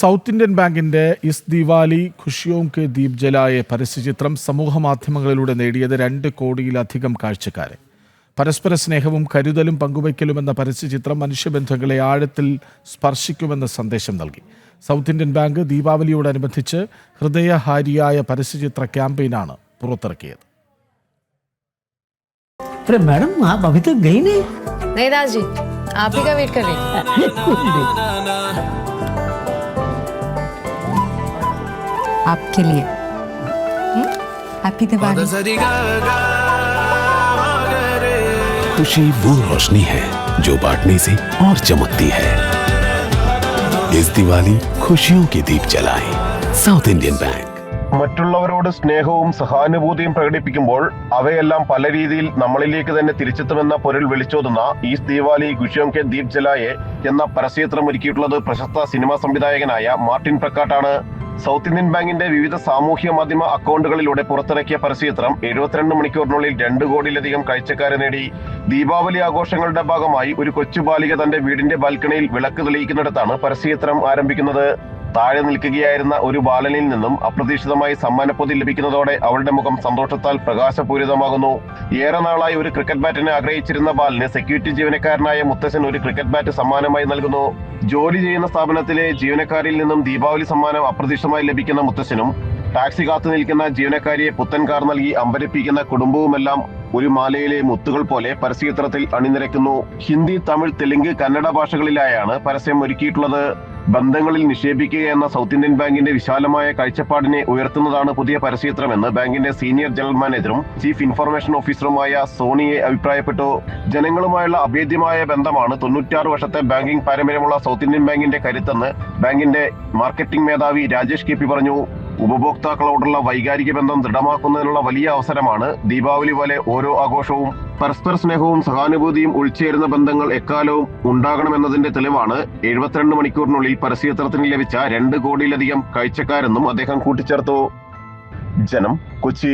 South Indian ബാങ്കിന്റെ ഇസ് ദിവാലി ഖുഷിയോം കെ ദീപ് ജലായെ പരസ്യചിത്രം സമൂഹ മാധ്യമങ്ങളിലൂടെ നേടിയത് രണ്ട് കോടിയിലധികം കാഴ്ചക്കാരെ പരസ്പര സ്നേഹവും കരുതലും പങ്കുവയ്ക്കലുമെന്ന പരസ്യചിത്രം മനുഷ്യബന്ധങ്ങളെ ആഴത്തിൽ സ്പർശിക്കുമെന്ന സന്ദേശം നൽകി സൗത്ത് ഇന്ത്യൻ ബാങ്ക് ദീപാവലിയോടനുബന്ധിച്ച് ഹൃദയഹാരിയായ പരസ്യചിത്ര ക്യാമ്പയിനാണ് പുറത്തിറക്കിയത് अरे मैडम आप अभी तक गई नहीं नहीं दास जी आप ही का वेट कर रही आपके लिए हैप्पी दिवाली खुशी वो रोशनी है जो बांटने से और चमकती है इस दिवाली खुशियों के दीप जलाएं साउथ इंडियन बैंक മറ്റുള്ളവരോട് സ്നേഹവും സഹാനുഭൂതിയും പ്രകടിപ്പിക്കുമ്പോൾ അവയെല്ലാം പല രീതിയിൽ നമ്മളിലേക്ക് തന്നെ തിരിച്ചെത്തുമെന്ന പൊരുൾ വിളിച്ചോതുന്ന ഈ ദീപാവലി ഗുഷ്യം കെ ദീപ് ജലായെ എന്ന പരസ്യചിത്രം ഒരുക്കിയിട്ടുള്ളത് പ്രശസ്ത സിനിമാ സംവിധായകനായ മാർട്ടിൻ പ്രക്കാട്ടാണ് സൗത്ത് ഇന്ത്യൻ ബാങ്കിന്റെ വിവിധ സാമൂഹ്യ മാധ്യമ അക്കൗണ്ടുകളിലൂടെ പുറത്തിറക്കിയ പരസ്യചിത്രം എഴുപത്തിരണ്ട് മണിക്കൂറിനുള്ളിൽ രണ്ട് കോടിയിലധികം കാഴ്ചക്കാരെ നേടി. ദീപാവലി ആഘോഷങ്ങളുടെ ഭാഗമായി ഒരു കൊച്ചു ബാലിക തന്റെ വീടിന്റെ ബാൽക്കണിയിൽ വിളക്ക് തെളിയിക്കുന്നിടത്താണ് പരസ്യചിത്രം ആരംഭിക്കുന്നത്. താഴെ നിൽക്കുകയായിരുന്ന ഒരു ബാലനിൽ നിന്നും അപ്രതീക്ഷിതമായി സമ്മാനപ്പൊതി ലഭിക്കുന്നതോടെ അവളുടെ മുഖം സന്തോഷത്താൽ പ്രകാശപൂരിതമാകുന്നു. ഏറെ നാളായി ഒരു ക്രിക്കറ്റ് ബാറ്റിനെ ആഗ്രഹിച്ചിരുന്ന ബാലിന് സെക്യൂരിറ്റി ജീവനക്കാരനായ മുത്തശ്ശൻ ഒരു ക്രിക്കറ്റ് ബാറ്റ് സമ്മാനമായി നൽകുന്നു. ജോലി ചെയ്യുന്ന സ്ഥാപനത്തിലെ ജീവനക്കാരിൽ നിന്നും ദീപാവലി സമ്മാനം അപ്രതീക്ഷിതമായി ലഭിക്കുന്ന മുത്തശ്ശനും ടാക്സി കാത്തു നിൽക്കുന്ന ജീവനക്കാരിയെ പുത്തൻ കാർ നൽകി അമ്പരപ്പിക്കുന്ന കുടുംബവുമെല്ലാം ഒരു മാലയിലെ മുത്തുകൾ പോലെ പരസ്യചിത്രത്തിൽ അണിനിരക്കുന്നു. ഹിന്ദി തമിഴ് തെലുങ്ക് കന്നഡ ഭാഷകളിലായാണ് പരസ്യം ഒരുക്കിയിട്ടുള്ളത്. ബന്ധങ്ങളിൽ നിക്ഷേപിക്കുക എന്ന സൗത്ത് ഇന്ത്യൻ ബാങ്കിന്റെ വിശാലമായ കാഴ്ചപ്പാടിനെ ഉയർത്തുന്നതാണ് പുതിയ പരസ്യത്രമെന്ന് ബാങ്കിന്റെ സീനിയർ ജനറൽ മാനേജറും ചീഫ് ഇൻഫർമേഷൻ ഓഫീസറുമായ സോണിയെ അഭിപ്രായപ്പെട്ടു. ജനങ്ങളുമായുള്ള അഭേദ്യമായ ബന്ധമാണ് തൊണ്ണൂറ്റാറ് വർഷത്തെ ബാങ്കിംഗ് പാരമ്പര്യമുള്ള സൗത്ത് ഇന്ത്യൻ ബാങ്കിന്റെ കരുത്തെന്ന് ബാങ്കിന്റെ മാർക്കറ്റിംഗ് മേധാവി രാജേഷ് കെ പറഞ്ഞു. ഉപഭോക്താക്കളോടുള്ള വൈകാരിക ബന്ധം ദൃഢമാക്കുന്നതിനുള്ള വലിയ അവസരമാണ് ദീപാവലി പോലെ ഓരോ ആഘോഷവും. പരസ്പര സ്നേഹവും സഹാനുഭൂതിയും ഉൾച്ചേരുന്ന ബന്ധങ്ങൾ എക്കാലവും ഉണ്ടാകണമെന്നതിന്റെ തെളിവാണ് എഴുപത്തിരണ്ട് മണിക്കൂറിനുള്ളിൽ പരസ്യചിത്രത്തിന് ലഭിച്ച രണ്ട് കോടിയിലധികം കാഴ്ചക്കാരെന്നും അദ്ദേഹം കൂട്ടിച്ചേർത്തു. ജനം കൊച്ചി